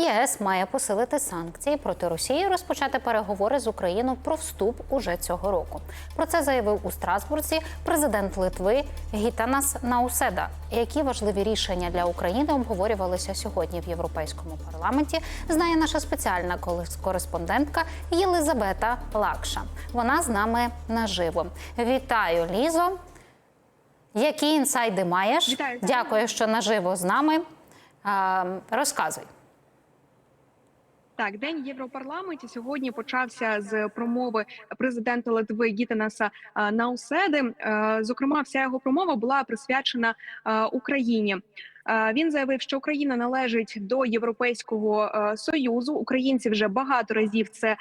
ЄС має посилити санкції проти Росії, і розпочати переговори з Україною про вступ уже цього року. Про це заявив у Страсбурзі президент Литви Гітанас Науседа. Які важливі рішення для України обговорювалися сьогодні в Європейському парламенті? Знає наша спеціальна кореспондентка Єлизавета Лакша. Вона з нами наживо. Вітаю, Лізо. Які інсайди маєш? Вітаю. Дякую, що наживо з нами. Розказуй. Так, день Європарламенті сьогодні почався з промови президента Литви Гітанаса е, Науседи. Е, Зокрема, вся його промова була присвячена е, Україні. Він заявив, що Україна належить до Європейського союзу. Українці вже багато разів це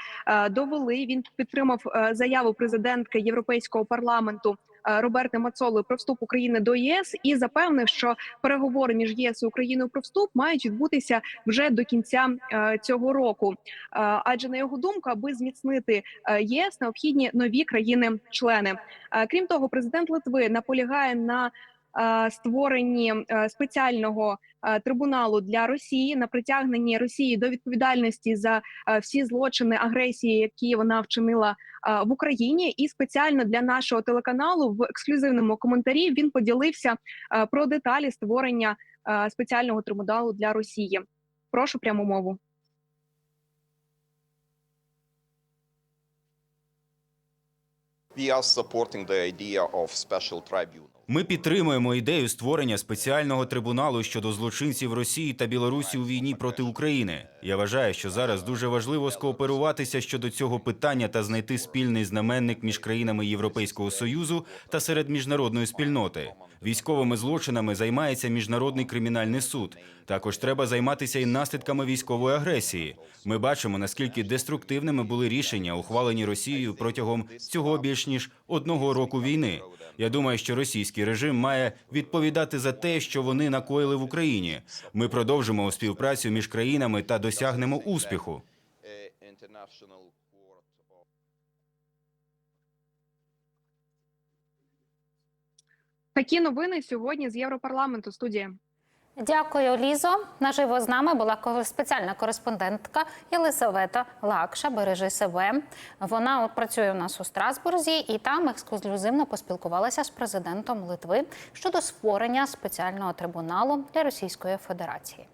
довели. Він підтримав заяву президентки Європейського парламенту. Е, Роберти Мацоли про вступ України до ЄС і запевнив, що переговори між ЄС і Україною про вступ мають відбутися вже до кінця е, цього року. Е, Адже на його думку, аби зміцнити ЄС, необхідні нові країни-члени. Крім того, президент Литви наполягає на створенні е, спеціального е, трибуналу для Росії на притягненні Росії до відповідальності за е, всі злочини агресії, які вона вчинила е, в Україні. І спеціально для нашого телеканалу в ексклюзивному коментарі він поділився е, про деталі створення е, спеціального трибуналу для Росії. Прошу пряму мову. We are supporting the idea of special tribunal. Ми підтримуємо ідею створення спеціального трибуналу щодо злочинців Росії та Білорусі у війні проти України. Я вважаю, що зараз дуже важливо скооперуватися щодо цього питання та знайти спільний знаменник між країнами Європейського союзу та серед міжнародної спільноти. Військовими злочинами займається міжнародний кримінальний суд. Також треба займатися і наслідками військової агресії. Ми бачимо наскільки деструктивними були рішення, ухвалені Росією протягом цього більш ніж одного року війни. Я думаю, що російський режим має відповідати за те, що вони накоїли в Україні. Ми продовжимо співпрацю між країнами та досягнемо успіху. Такі новини сьогодні з Європарламенту. Студія. Дякую, Лізо. Наживо з нами була спеціальна кореспондентка Єлисавета Лакша. Бережи себе. Вона от працює у нас у Страсбурзі, і там ексклюзивно поспілкувалася з президентом Литви щодо створення спеціального трибуналу для Російської Федерації.